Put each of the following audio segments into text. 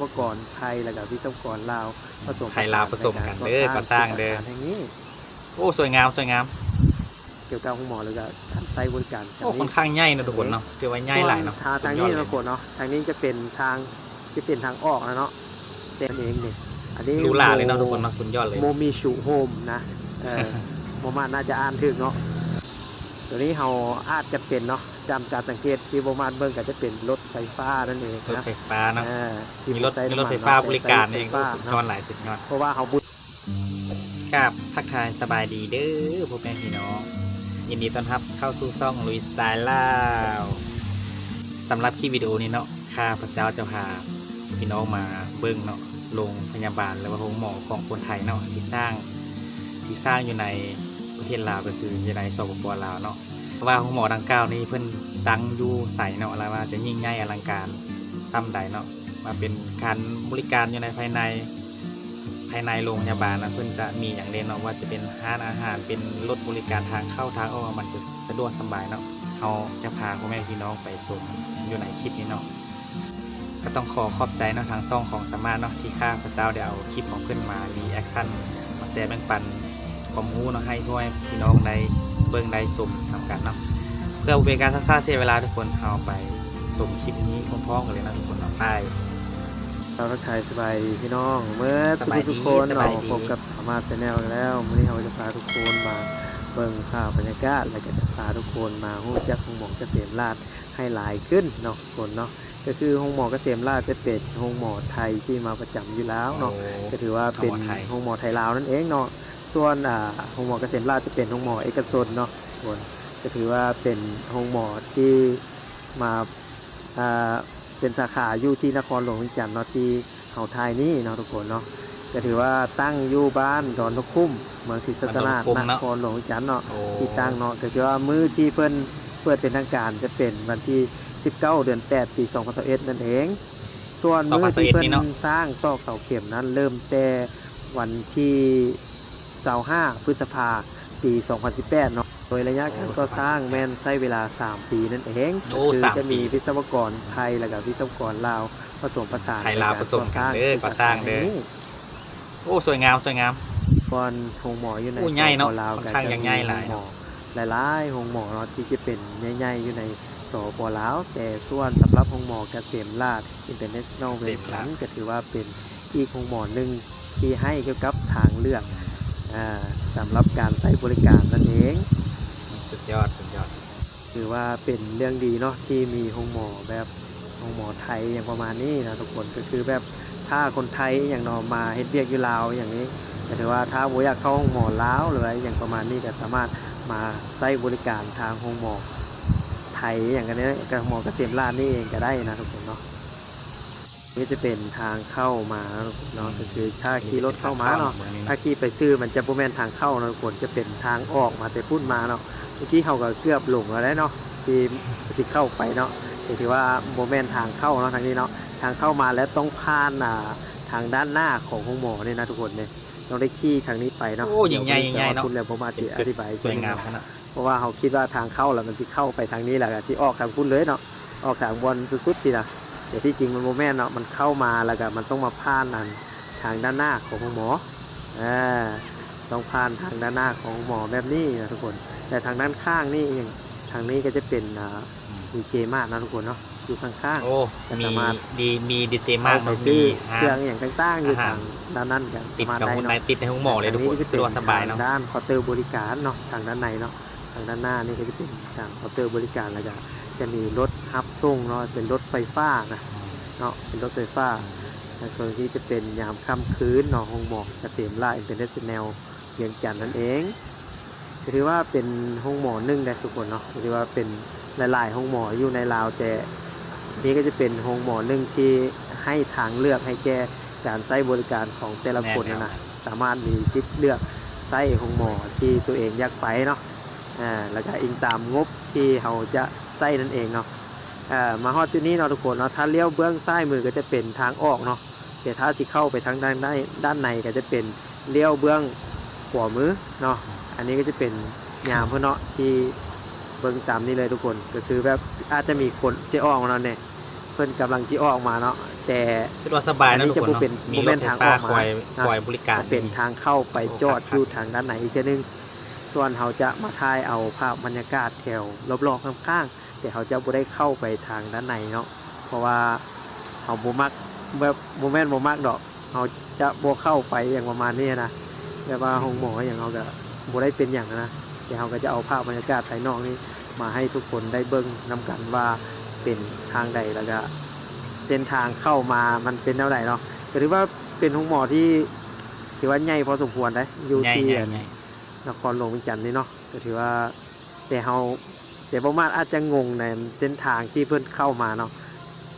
ศวกรไทยแล้วก็วิศวกรลาวผสมไทยลาวผสมกันเด้อก่อสร้างเด้อแห่งนี้โอ้สวยงามสวยงามเกี่ยวกับห้องหมอแล้วก็การใช้บริการโอ้ค่อนข้างใหญ่เนอะทุกคนเนาะเรียกว่าใหญ่หลายเนาะส่วนทางทางสุดยอนี้ดเลเรายกดเนาะทางนี้จะเป็นทางจะเป็นทางออกนะเนาะเต็มเองเนี่ยอันนี้หรูหราเลยเนาะทุกคนเนาะสุดยอดเลยโมมิชูโฮมนะเออโมมาน่าจะอ่านถึงเนาะตัวนี้เราอาจจะเป็นเนาะ จำการสังเกตที่โมมาเบิ่งก็จะเป็นรถไฟฟ้านั่นเองรถนะไฟฟ้าเนาะเออที่มีรถใช้มีน้ำนรถไฟฟ้าเนะบริการใช้เองไฟฟ้าสุดยอเนาะดหลายสุดยอดเพราะว่าเขาบุครับทักทายสบายดีเด้อพวกแม่พี่น้อง ยินดีต้อนรับเข้าสู่ซ่องลุยสไตล์ลาวสำหรับคลิปวิดีโอนี้เนาะข้าพระเจ้าจะพาพี่น้องมาเบิ่งเนาะโรงพยาบาลหรือว่าโรงหมอของคนไทยเนาะที่สร้างที่สร้างอยู่ในประเทศลาวก็คืออยู่ในสปปลาวเนาะ ว่าโรงหมอดังกล่าวนี้เพิ่อนตั้งอยู่ใสเนาะแล้วว่าจะยิ่งใหญ่อลังการซ้ำใดเนาะมาเป็นการบริการอยู่ในภายในภายในโรงพยาบาลนะเพื่อนจะมีอย่างเด่นเนาะว่าจะเป็นร้านอาหารเป็นรถบริการทางเข้าทางออกมันจะสะดวกสบายเนาะเราจะพาพ่อแม่พี่น้องไปชมอยู่ในคลิปนี้เนาะก็ต้องขอขอบใจเนาะทางซ่องของสามารถเนาะที่ข้าพระเจ้าได้เอาคลิปของเพื่อนมารีแอคชั่นมาแชร์แบ่งปันความรู้เนาะให้พ่อแม่พี่น้องได้ เบิ่งได้ชมทำกันเนาะเพื่อเป็นการซักซ่าเสียเวลาทุกคนเอาไปชมคลิปนี้พร้อมๆกันเลยนะทุกคนเนาะไปเราทักทายสบายดีพี่น้องเมื่อสสุบายดีทุกคนสบาเรายดีพบกับสามารถแนลแล้ววันนี้เราจะพาทุกคนมาเบิ่งภาพบรรยากาศแล้วก็จะพาทุกคนมาหู้จักห้องหมอเกษมราชให้หลายขึ้นเนาะคนเนาะก็คือห้องหมอเกษมราชจะเป็นห้องหมอไทยที่มาประจำอยู่แล้วเนาะก็ถือว่าเป็นห้องหมอไทยห้องหมอไทยลาวนั่นเองเนาะ ส่วนอ่าห้องหมอเกษมราชจะเป็นห้องหมอเอกชนเนาะคนก็ถือว่าเป็นห้องหมอที่มาอ่าเป็นสาขาอยู่ที่นครหลวงวิจันทร์เนาะที่เฮาไทยนี่เนาะทุกคนเนาะก็ถือว่าตั้งอยู่บ้านดอนนกคุ้มเมืองศรีสัตนาถดอนนกคุ้มนเนาะครหลวงวิจันทร์เนาะโอ้ที่ตั้งเนาะก็คือว่ามือที่เพิ่นเปิดเป็นทางการจะเป็นวันที่ 19 เดือน 8 ปี2021นั่นเอง ส่วนมือที่เพิ่น2021นี่เนาะสร้างตอกเสาเข็มนั้นเริ่มแต่วันที่ 25พฤษภาปี 2018 เนาะ โดยระยะการก่อสร้างแม่นใช้เวลา 3 ปีนั่นเองโอ้คืสามจะมีปี วิศวกรไทยและก็วิศวกรลาวผสมผสานไทยลาวผสมกันเด้อก่อสร้างเด้อ โอ้สวยงามสวยงาม บอลหงหมออยู่ในโอ้ใหญ่เนาะสปลาวค่อนข้างยังใหญ่หลายหมอหลายๆหงหมอเนาะที่จะเป็นใหญ่ๆอยู่ในสปลาว แต่ส่วนสำหรับหงหมอเกษมราชอินเตอร์เนชั่นแนลเวเกษนมราชก็ถือว่าเป็นอีกหงหมอหนึ่งที่ให้เกี่ยวกับทางเลือกอ่า สำหรับการใช้บริการนั่นเอง สุดยอดสุดยอดถือว่าเป็นเรื่องดีเนาะที่มีหงหมอแบบหงหมอไทยอย่างประมาณนี้นะทุกคนก็คือแบบถ้าคนไทยอย่างเนอมาเฮ็ดเวียกอยู่ลาวอย่างนี้ก็ถือว่าถ้าบ่อยากเข้าห้องหมอลาวหรืออะไรอย่างประมาณนี้ก็สามารถมาใช้บริการทางห้องหมอไทยอย่างกันนี้กับหมอเกษมราชนี่เองก็ได้นะทุกคนเนาะ นี่จะเป็นทางเข้ามานะทุกคนเนาะก็คือถ้าขี่รถเข้ามาเนาะถ้าขี่ไปซื้อมันจะโบแมนทางเข้าเนาะทุกคนจะเป็นทางออกมาแต่พูดมาเนาะเมื่อกี้เขาก็เกือบหลงแล้วเนาะที่ที่เข้าไปเนาะแต่ถือว่าโบแมนทางเข้าเนาะทางนี้เนาะทางเข้ามาแล้วต้องผ่านอ่าทางด้านหน้าของห้องหมอเนี่ยนะทุกคนเนี่ยต้องได้ขี่ทางนี้ไปเนาะโอ้ยิ่งใหญ่ยิ่งใหญ่เนาะคุณแล้วผมมาที่อธิบายสวยงามขนาดเพราะว่าเขาคิดว่าทางเข้าแล้วมันที่เข้าไปทางนี้แหละที่ออกทางคุณเลยเนาะออกทางบนสุดๆทีนะ แต่ที่จริงมันโมแมนเนาะมันเข้ามาแล้วก็มันต้องมาผ่านอันทางด้านหน้าของห้องหมออ่าต้องผ่านทางด้านหน้าของหมอแบบนี้นะทุกคน แต่ทางด้านข้างนี่อย่างทางนี้ก็จะเป็นอ่าดีเจมากนะทุกคนเนาะอยู่ข้างโอ้จะมีสามารถดีมีดีเจๆมากเข้าไปเนาะซื้มีอฮะเครื่องอย่างต่างๆอยู่อาหารทางด้านนั้นกันติดสามารถกับได้คนเนาะในติดในห้องหมอเลยทุกคนอัจะสะดวกสบายเนาะทงด้านเคาน์เตอร์บริการเนาะทางด้านในเนาะทางด้านหน้านี่ก็จะเป็นทางเคาน์เตอร์บริการแล้วก็ จะมีรถฮับส่งเนาะเป็นรถไฟฟ้านะเนาะเป็นรถไฟฟ้าแล้วก็ที่จะเป็นยามค่ำคืนเนาะห้องหมอกเกษมราชอินเตอร์เนชั่นแนลเวียงจันทน์นั่นเองก็ถือว่าเป็นห้องหมอหนึ่งได้ทุกคนเนาะก็ถือว่าเป็นหลายๆห้องหมออยู่ในลาวแต่นี่ก็จะเป็นห้องหมอหนึ่งที่ให้ทางเลือกให้แก่การใช้บริการของแต่ละคนนะนะสามารถมีสิทธิ์เลือกไส้ของหมอที่ตัวเองอยากไปเนาะอ่าแล้วก็อิงตามงบที่เขาจะ ไส้นั่นเองเนาะอ่ามาฮอดจุดนี้เนาะทุกคนเนาะถ้าเลี้ยวเบื้องซ้ายมือก็จะเป็นทางออกเนาะแต่ถ้าสิเข้าไปทางด้านด้านด้านในก็จะเป็นเลี้ยวเบื้องขวามือเนาะอันนี้ก็จะเป็นยามเพื่อนเนาะที่เบื้องตามนี้เลยทุกคนก็คือแบบอาจจะมีคนที่ออกมาเนาะเนี่ยเพิ่นกำลังที่ออกมาเนาะแแต่สะดวกสบายนะทุกคนอันนี้จะเนาะเป็นมีโมรเมถนต์ไฟทางฟ้าออกมาคอยนะคอยบริการเป็นทางเข้าไปโอ้จอดครับอยู่ทางด้านไหนอีกทีนึง ส่วนเขาจะมาถ่ายเอาภาพบรรยากาศแถวรอบๆข้างๆแต่เขาจะบ่ได้เข้าไปทางด้านในเนาะเพราะว่าเขาบ่มักแบบโมเมนต์บ่มักดอกเขาจะบ่เข้าไปอย่างประมาณนี้นะแบบว่าห้องหมออย่างเขาก็บ่ได้เป็นอย่างนั้นนะแต่เขาก็จะเอาภาพบรรยากาศภายนอกนี้มาให้ทุกคนได้เบิ่งนํกันว่าเป็นทางใดแล้วก็เส้นทางเข้ามามันเป็นเท่าไหร่เนาะก็ถือว่าเป็นห้องหมอที่ถือว่าใหญ่พอสมควรได้อยู่ใหญ่ที่ใหญ่ใหญ่ นครหลวงวียงจันทน์นี่เนาะก็ถือว่าแต่เฮาแต่ประมาณอาจจะงงในเส้นทางที่เพิ่อนเข้ามาเนาะ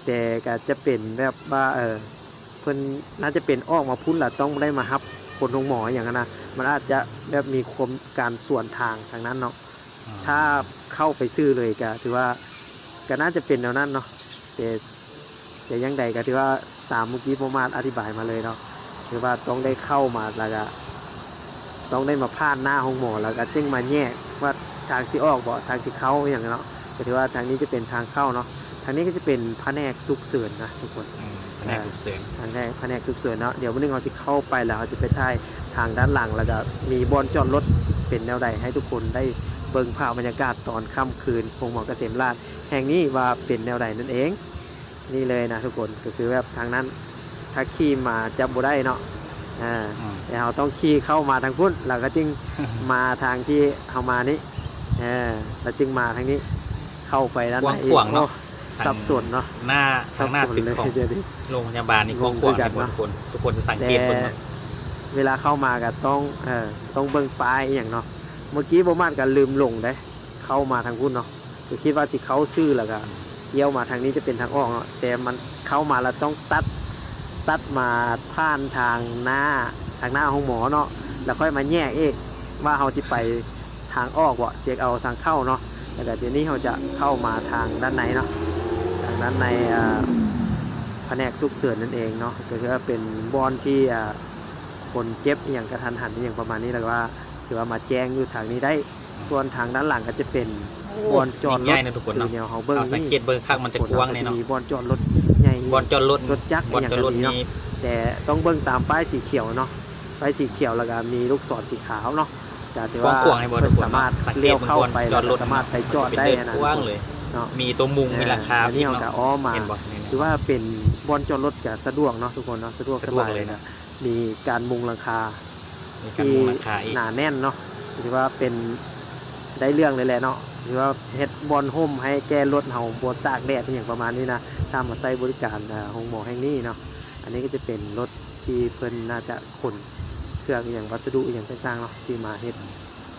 แต่ก็จะเป็นแบบว่าเออเพิ่อนน่าจะเป็นออกมาพุ่นละต้องได้มาฮับคนโรงหมออย่างนั้นนะมันอาจจะแบบมีความการส่วนทางทางนั้นเนาะถ้าเข้าไปซื้อเลยก็ถือว่าก็น่าจะเป็นแนวนั้นเนาะแต่แต่ยังใดก็ถือว่าตามเมื่อกี้ประมาณอธิบายมาเลยเนาะถือว่าต้องได้เข้ามาแล้วก็ ต้องได้มาพาดหน้าห้องหมอแล้วก็จึงมาแยกว่าทางสิออกบ่ทางสิเข้าอย่างเนาะก็ถือว่าทางนี้จะเป็นทางเข้าเนาะทางนี้ก็จะเป็นแผนกสุกเสริญนะทุกคนอืมแผนกฉุกเฉินทางแรกแผนกสุกเสริญเนาะเดี๋ยววันนึงเราจะเข้าไปแล้วเราจะไปถ่ายทางด้านหลังแล้วก็มีบอลจอดรถเป็นแนวใดให้ทุกคนได้เบิ่งภาพบรรยากาศตอนค่ำคืนโรงหมอเกษมราชแห่งนี้ว่าเป็นแนวใดนั่นเอง นี่เลยนะทุกคนก็คือแบบทางนั้นถ้าขี่มาจะบ่ได้เนาะ อ่าอืมแต่เราต้องขี่เข้ามาทางพุ่นเราก็จึงมาทางที่เอามานี้เออแล้วจึงมาทางนี้ เข้าไปด้านกในว้างอีขวางเนาะโอ้สับสนเนาะหน้าสัทางหน้าสนตึกเลยของเดี๋ยวนี้โรงพยาบาลนี่กว้างขวางงงคือกันะนเนาะทุกคนทุกคนจะสังเกตแต่เบิ่งเนาะเวลาเข้ามาก็ต้องเออต้องเบิ่งป้ายอหย่างเนาะเมื่อกี้ประมาณกันลืมลงได้เข้ามาทางพุ่นเนาะก็คิดว่าสิเข้าซื่อแล้วก็เลี้ยวมาทางนี้จะเป็นทางออกเนาะแต่มันเข้ามาแล้วต้องตัด ตัดมาผ่านทางหน้าทางหน้าห้องหมอเนาะแล้วค่อยมาแยกเองว่าเราจะไปทางออกบ่เช็คเอาทางเข้าเนาะแล้วก็เดี๋ยวนี้เราจะเข้ามาทางด้านในเนาะทางด้านในแผนกสุกเสริญนั่นเองเนาะก็คือว่าเป็นบอนที่คนเจ็บอย่างกระทันหันอย่างประมาณนี้แล้วว่าถือว่ามาแจ้งอยู่ทางนี้ได้ส่วนทางด้านหลังก็จะเป็น บอนจอดรใหญ่ถนะทุกคนคือเนาะแนวเฮาเบิ้งเอาสังนี่เกตเบิ่งข้างมันจะกว้างเนี่ยเนาะมีบอนจอดรถใหญ่บอลจอดรถรถจักรบอลอย่างจอดรถนี้เนาะมีแต่ต้องเบิ้งตามป้ายสีเขียวเนาะป้ายสีเขียวแล้วก็มีลูกศรสีขาวเนาะจะถือกว้าว่างขวางในบอลเพิ่ทุนกคนสามารถสังเกเลี้ตยวเบิ่งเข้าบอลไปจอดรถสามารถไปจอดได้มันจะเป็นนะเดินกว้างเลยเนาะมีตัวมุงมีราคาอันนี้เขาก็อ้อมมาเห็นบ่นี่ถือว่าเป็นบอนจอดรถก็สะดวกเนาะทุกคนเนาะสะดวกสะสดวกบายเลยนะมีการมุงหลังคามีการที่มุงราคาอีกหนาแน่นเนาะถือว่าเป็นได้เรื่องเลยแหละเนาะ ถือว่าเฮ็ดบอลห่มให้แก้รถเฮาบวตากแดดอย่างประมาณนี้นะถ้ามาใช้บริการอ่าโรงหมอแห่งนี้เนาะอันนี้ก็จะเป็นรถที่เพิ่นน่าจะขนเครื่องอหย่างวัสดุอหย่างต่างๆเนาะที่มาเฮ็ด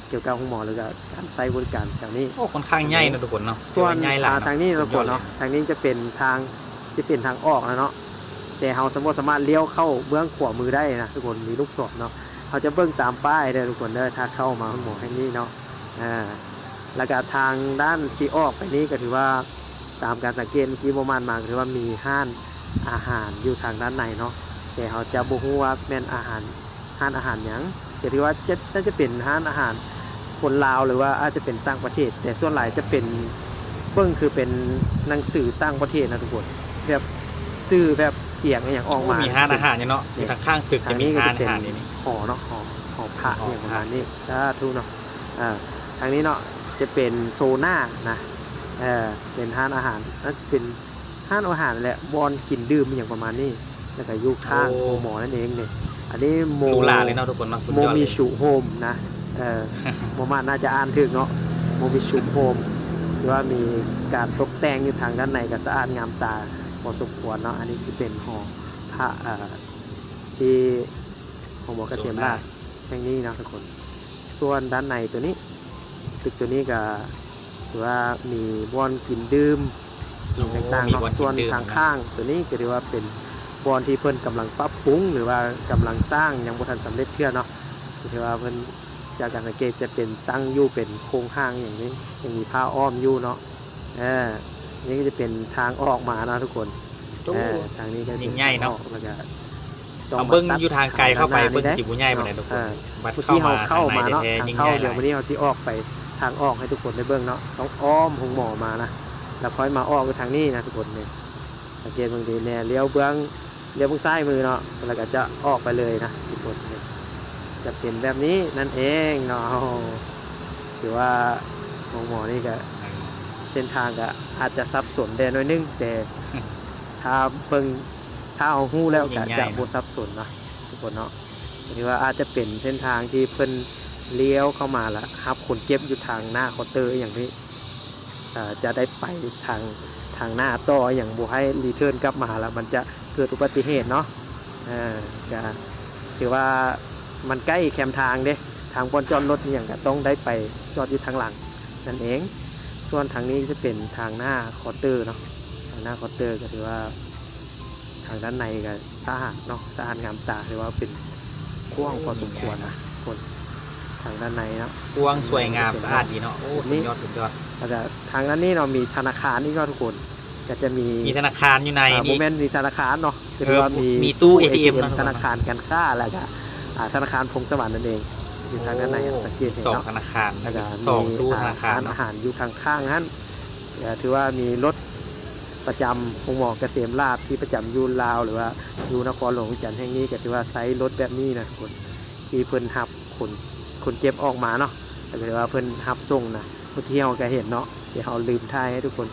เกี่ยวกับโรงหมอหรือกับการใช้บริการแถวนี้โอ้ค่อนข้างใหญ่นะทุกคนเนาะส่วนใหญ่หลัอ่าทางนี้สุเราดกยอดดเนาะทางนี้จะเป็นทางจะเป็นทางออกนะเนาะแต่เราสมมติสามารถเลี้ยวเข้าเบื้องขวามือได้นะทุกคนมีลูกศรเนาะเขาจะเบื้องตามป้ายเด้อทุกคนเด้อถ้าเข้ามาหมอแห่งนี้เนาะอ่า แล้วก็ทางด้านที่ออกไปนี้ก็ถือว่าตามการสังเกตเมื่อกี้ประมาณมาก็ถือว่ามีห้านอาหารอยู่ทางด้านในเนาะแต่เขาจะบอกว่าแม่นอาหารห้านอาหารหยังแต่ถือว่าจะน่าจะเป็นห้านอาหารคนลาวหรือว่าอาจจะเป็นต่างประเทศ แต่ส่วนหลายจะเป็นเบิ้งคือเป็นหนังสือต่างประเทศนะทุกคนแบบสื่อแบบเสียงอหย่างออกมามีห้านอาหารอยู่เนาะอยู่ทางข้างตึกทาจะงมีนี้ก็ห้าจะนเป็นอาหารนี่นี่หอเนาะหอหอพระหออย่างประพระมาณนี้สาธุเนาะอ่าทางนี้เนาะ จะเป็นโซน่านะเออเป็นห้านอาหารนั่นเป็นห้านอาหารแหละบอนกินดื่มอย่างประมาณนี้แล้วก็อยู่ข้างโรงหมอนั่นเองเนี่ยอันนี้โมหรูหราเลยเนาะทุกคนเนาะสุดโมยอดเลมิยชุโฮมนะเออโมมาน่าจะอ่านถึกเนาะโมมิชุโฮมหรือว่ามีการตกแต่งอยู่ทางด้านในก็สะอาดงามตาพอสมควรเนาะอันนี้คือเป็นหอพระเอ่อที่ของหมอเกษมราชแห่งนี้นะทุกคน ส่วนด้านในตัวนี้ ตึกตัวนี้ก็ถือว่ามีบอนกินดื่มอย่างต่างๆมีเนาะบ่อนกินส่วนดื่มทางข้าง ตัวนี้ก็ถือว่าเป็นบอนที่เพิ่นกำลังปรับปรุง หรือว่ากำลังสร้างยังบ่ทันสำเร็จเพื่อเนาะถือว่าเพิ่นจากการสังเกตจะเป็นตั้งอยู่เป็นโครงห้างอย่างนี้ยังมีผ้าอ้อมอยู่เนาะเออนี่ก็จะเป็นทางออกมานะทุกคนโอ้เออทางนี้ก็ยิ่เป็นงใหญ่เนาะทงออกแล้วก็เอาเบิ้งมตัดอยู่ทางไกลเข้าไปทงด้เบิ้งด้จิบุญใหญ่ไปเลยทุกคนเออบัดเมื่อเข้ากี้มาเราเข้ามาเนาะทางทางในแท้ๆยิ่งเข้าใหญ่เดี๋ยววันนี้เราจะออกไป ทางออกให้ทุกคนได้เบิ่งเนาะต้องอ้อมหงหมอมานะแล้วค่อยมาออกทางนี้นะทุกคนเนี่ยสังเกตบางทีเนี่ยเลี้ยวเบื้องเลี้ยวเบื้องซ้ายมือเนาะแล้วก็จะออกไปเลยนะทุกคนจะเป็นแบบนี้นั่นเองเนาะถือว่าของหมอนี่ก็เส้นทางก็อาจจะซับสนแดหน้อยนึงแต่ถ้าเบิ่งถ้าเอาหู้แล้วก็จะบ่ซับสนนะทุกคนเนาะถือว่าอาจจะเป็นเส้นทางที่เพิ่น เลี้ยวเข้ามาแล้วครับคนเจ็บอยู่ทางหน้าเคาน์เตอร์อย่างนี้จะได้ไปทางทางหน้าต่ออย่างบุให้รีเทิร์นกลับมาแล้วมันจะเกิดอุบัติเหตุเนาะจะถือว่ามันใกล้แคมทางเด้ทางบนจอดรถนี่อย่างก็ต้องได้ไปจอดอยู่ทางหลังนั่นเอง ส่วนทางนี้จะเป็นทางหน้าคอเตอร์เนาะทางหน้าคอเตอร์ก็ถือว่าทางด้านในก็สะอาดเนาะสะอาดงามตาถือว่าเป็นกว้างพอสมควรนะคน ทางด้านในเนาะ กวางสวยงามสะอาดดีเนาะ โอ้ สุดยอดสุดยอดแล้วก็ทางนั้นนี่เรามีธนาคารนี่ก็ทุกคน ก็จะมีมีธนาคารอยู่ในอ่าโมนี่เมนต์มีธนาคารเนาะคือเออว่ามีมีตู้ ATM นะธนาคารการค้าแล้วก็อ่าธนาคารพงสวรรค์นั่นเองอยู่ทางด้านในอะสังเกตเห็นสองเนาะธนาคารแล้วก็สองมีตู้ธนาคารอ่เนาะอาหารอยู่ข้างๆนั้นก็ถือว่ามีรถประจำพงหมอเกษมราบที่ประจำอยูลาว หรือว่าอยู่นครหลวงจันทร์แห่งนี้ก็ถือว่าไซส์รถแบบนี้นะทุกคนที่เพิ่นหับคน คนเก็บออกมาเนาะแต่ก็ถือว่าเพิ่นหับส่งนะเมื่อกี้เราก็เห็นเนาะเดี๋ยวเราลืมถ่ายให้ทุกคน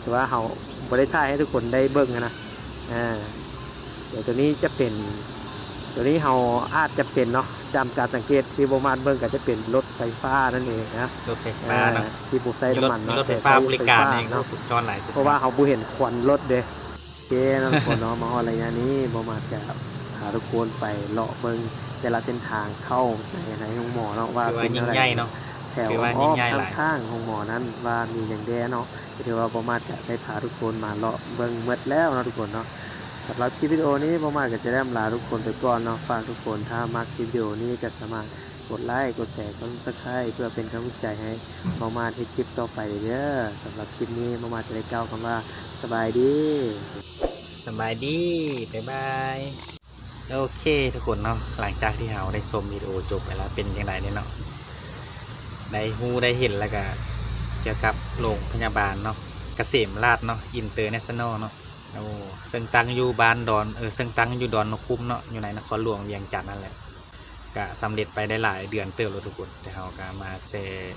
แต่ว่าเราบ่ได้ถ่ายให้ทุกคนได้เบิ่งอะนะอ่าเดี๋ยวตัวนี้จะเป็น ตัวนี้เราอาจจะเป็นเนาะจำการสังเกตที่ประมาณเบิ่งก็จะเป็นรถไฟฟ้านั่นเองนะรถไฟฟ้าเนาะอ่าที่บุกไซมีรถน้ำมันมีเนาะรถไฟแต่ฟ้าใช้บริการเองเนาะสุดยอดหลายสุดเพราะว่าเขาบุเห็นควันรถเด้เจ้นั่นคนเนาะมาฮอดระยะนี้ประมาณจะพาทุกคนไปเลาะเบิ่ง แต่ละเส้นทางเข้าในในห้องหมอเนาะว่าคือว่าเป็นยิ่อะงไรใหญ่เนาะแถวคือว่าอ้อมยิ่งใหญ่หลายข้างๆห้องหมอนั้นว่ามีอย่างแดเนาะก็ถือว่าประมาณจะได้พาทุกคนมาเลาะเบิ่งหมดแล้วเนาะทุกคนเนาะสำหรับคลิปวิดีโอนี้ประมาณก็จะได้อำลาทุกคนไปก่อนเนาะฝากทุกคนถ้ามักคลิปวิดีโอนี้ก็สามารถกดไลค์กดแชร์กดซับสไครต์เพื่อเป็นกำลังใจให้ประมาณที่คลิปต่อไปเด้อสำหรับคลิปนี้ประมาณจะได้กล่าวคำว่าสบายดี สบายดี บ๊ายบาย โอเคทุกคนเนาะหลังจากที่เราได้ชมวิดีโอจบไปแล้วเป็นยังไงเนี่ยเนาะได้ฮู้ได้เห็นแล้วก็เกี่ยวกับโรงพยาบาลเนาะเกษมราชเนาะอินเตอร์เนชั่นแนลเนาะโอ้ซึ่งตั้งอยู่บ้านดอนเออซึ่งตั้งอยู่ดอนนคุ้มเนาะอยู่ในนครหลวงเวียงจันทน์นั่นแหละก็สำเร็จไปได้หลายเดือนเติบแล้วทุกคนแต่เราก็มาแชร์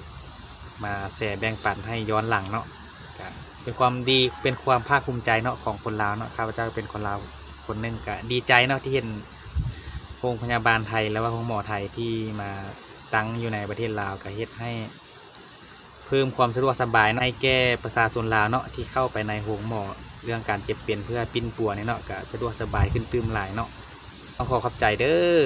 มาแชร์แบ่งปันให้ย้อนหลังเนาะเป็นความดีเป็นความภาคภูมิใจเนาะของคนลาวเนาะข้าพเจ้าเป็นคนลาว คนหนึ่งก็ดีใจเนาะที่เห็นโรงพยาบาลไทยแล้วว่าโรงหมอไทยที่มาตั้งอยู่ในประเทศลาวก็เฮ็ดให้ เพิ่มความสะดวกสบายในแก่ประชาชนลาวเนาะที่เข้าไปในโรงหมอเรื่องการเจ็บเป็นเพื่อปิ้นปัวเนี่ยเนาะก็สะดวกสบายขึ้นตื้มหลายเนาะต้องขอขอบใจเด้อ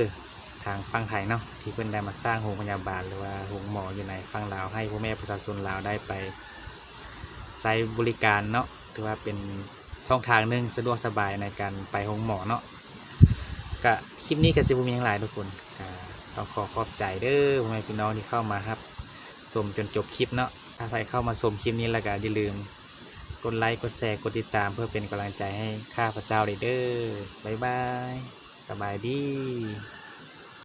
ทางฝั่งไทยเนาะที่เพิ่นได้มาสร้างโรงพยาบาลหรือว่าโรงหมออยู่ในฝั่งลาวให้พ่อแม่ประชาชนลาวได้ไปใช้บริการเนาะถือว่าเป็น ช่องทางหนึ่งสะดวกสบายในการไปห้องหมอเนาะก็คลิปนี้ก็จะบ่มีอย่างไรทุกคนต้องขอขอบใจเด้อพ่อแม่พี่น้องที่เข้ามาครับชมจนจบคลิปเนาะถ้าใครเข้ามาชมคลิปนี้แล้วก็อย่าลืม กดไลค์กดแชร์กดติดตามเพื่อเป็นกำลังใจให้ข้าพเจ้าเด้อบ๊ายบาย สบายดี